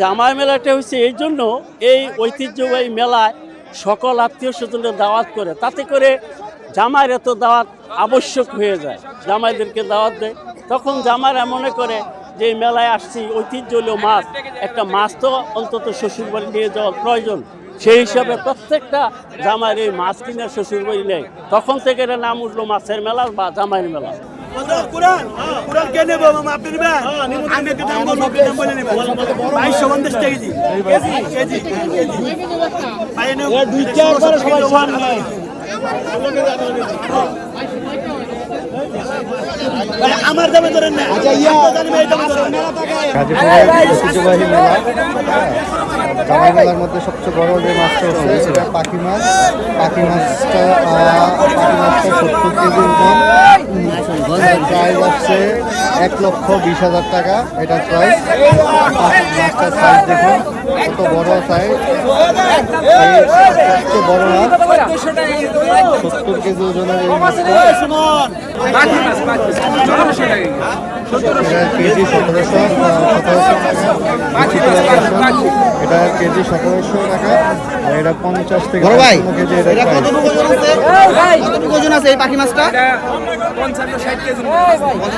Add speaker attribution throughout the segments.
Speaker 1: জামাই মেলাটা হচ্ছে এই জন্য এই ঐতিহ্যবাহী মেলায় সকল আত্মীয় স্বজনদের দাওয়াত করে, তাতে করে জামাইয়ের এত দাওয়াত আবশ্যক হয়ে যায়, জামাইদেরকে দাওয়াত দেয়। তখন জামাইরা মনে করে যে মেলায় আসছি, ঐতিহ্য হলো মাছ, একটা মাছ তো অন্তত শ্বশুরবাড়ি নিয়ে যাওয়া প্রয়োজন। সেই হিসাবে প্রত্যেকটা জামাইয়ের এই মাছ কিনে শ্বশুরবাড়ি নেয় তখন থেকে এর নাম উঠল মাছের মেলা বা জামাইয়ের মেলা।
Speaker 2: কুরান কুরান কে নেব মামা আপনি নেবেন আমি একটা দাম বলব আপনি দাম বলে নেবেন বাইশশো পঞ্চাশ টাকা কেজি। কেজি কেজি ভাই নেব দুই চার সবাই সমান নেয় ভাই, আমার দামে ধরেন না। আচ্ছা
Speaker 3: গাজীপুরের ঐতিহ্যবাহী মেলা। মেলার মধ্যে সবচেয়ে বড় যে মাছটা হচ্ছে সেটা পাখি মাছ। পাখি মাছটা পাখি মাছটা সত্তর কেজির কম প্রাইস আসছে এক লক্ষ বিশ হাজার টাকা। এটা প্রাইস মাছটার সাইজ দেখুন। কত বড় সাইজ সবচেয়ে বড় মাছ সত্তর কেজি ওজনের কেজি সতেরোশো এটা কেজি সতেরোশো টাকা। আর এটা পঞ্চাশ থেকে
Speaker 4: ভাই,
Speaker 3: কেজি এটা।
Speaker 4: কতটুকু ওজন আছে? এই পাখি মাছটা? পঞ্চান্ন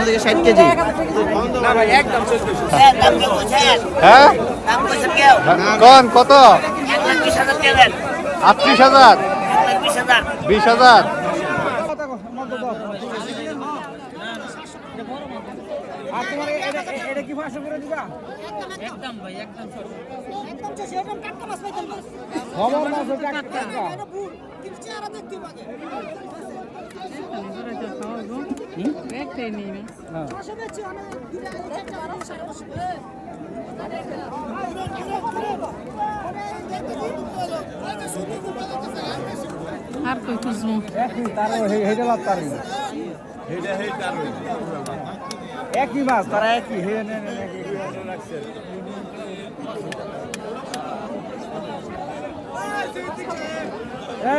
Speaker 4: থেকে ষাট কেজি।
Speaker 3: হ্যাঁ? কোন কত? আটত্রিশ হাজার। বিশ হাজার।
Speaker 5: একদম টাটকা মাছ পাইতেন মাছ। এটা ভুল, কিন্তু চেহারা দেখতে পাবে। ছশো বেচছি, আমি দুইটা একটা আড়াই সাড়ে পাঁচশো করে। ঘুরে, ঘুরে, ঘুরে। ওরে, দেখতে দিই, ওই যে শুধু ঘুরে যাচ্ছে, আর বেশি ঘুরে।
Speaker 6: আর কই খুঁজবো
Speaker 2: একই মাছ তারা একই হে নে নে নে রাখছে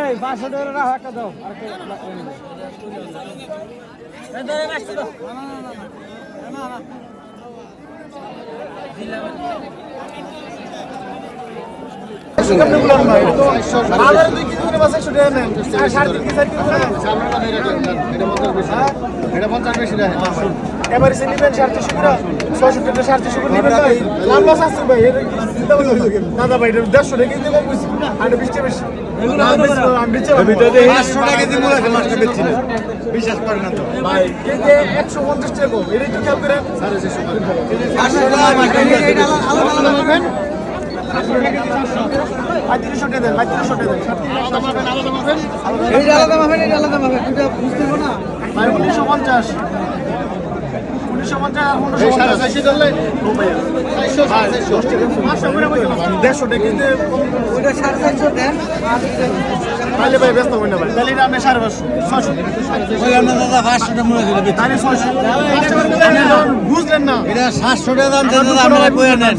Speaker 2: এই পাঁচশো টাকা রাখো একটা দাও আর কে এবারে নিবেন সাড়ে চারশো করে ছয়শো টাকা সাড়ে চারশো করে নিবেন ভাই লাভ লস আছে ভাই? দাদা ভাই দেড়শো টাকা কম বুঝছি আর বিশটা বেশি বিশ্বাস করে না তো। ভাই একশো পঞ্চাশ টাকা কম এটা একটু খেয়াল করেন আলাদা দেন আলাদা
Speaker 4: দুটা বুঝতে পারব না।
Speaker 2: ভাই উনিশশো পঞ্চাশ উনিশশো পঞ্চাশ আর উনিশশো পঞ্চাশ পাঁচশো করে বলছিলাম দেড়শো টাকা কিনতে
Speaker 4: ওইটা সাড়ে চারশো দেন।
Speaker 2: তাহলে ভাই ব্যস্ত হই না ভাই। তাহলে আপনি সাড়ে পাঁচশো ছশো
Speaker 4: দাদা মনে
Speaker 2: তাহলে ছয়শো। বুঝলেন না।
Speaker 4: এটা সাতশো টাকা দাম আপনারা বয়ে নেন।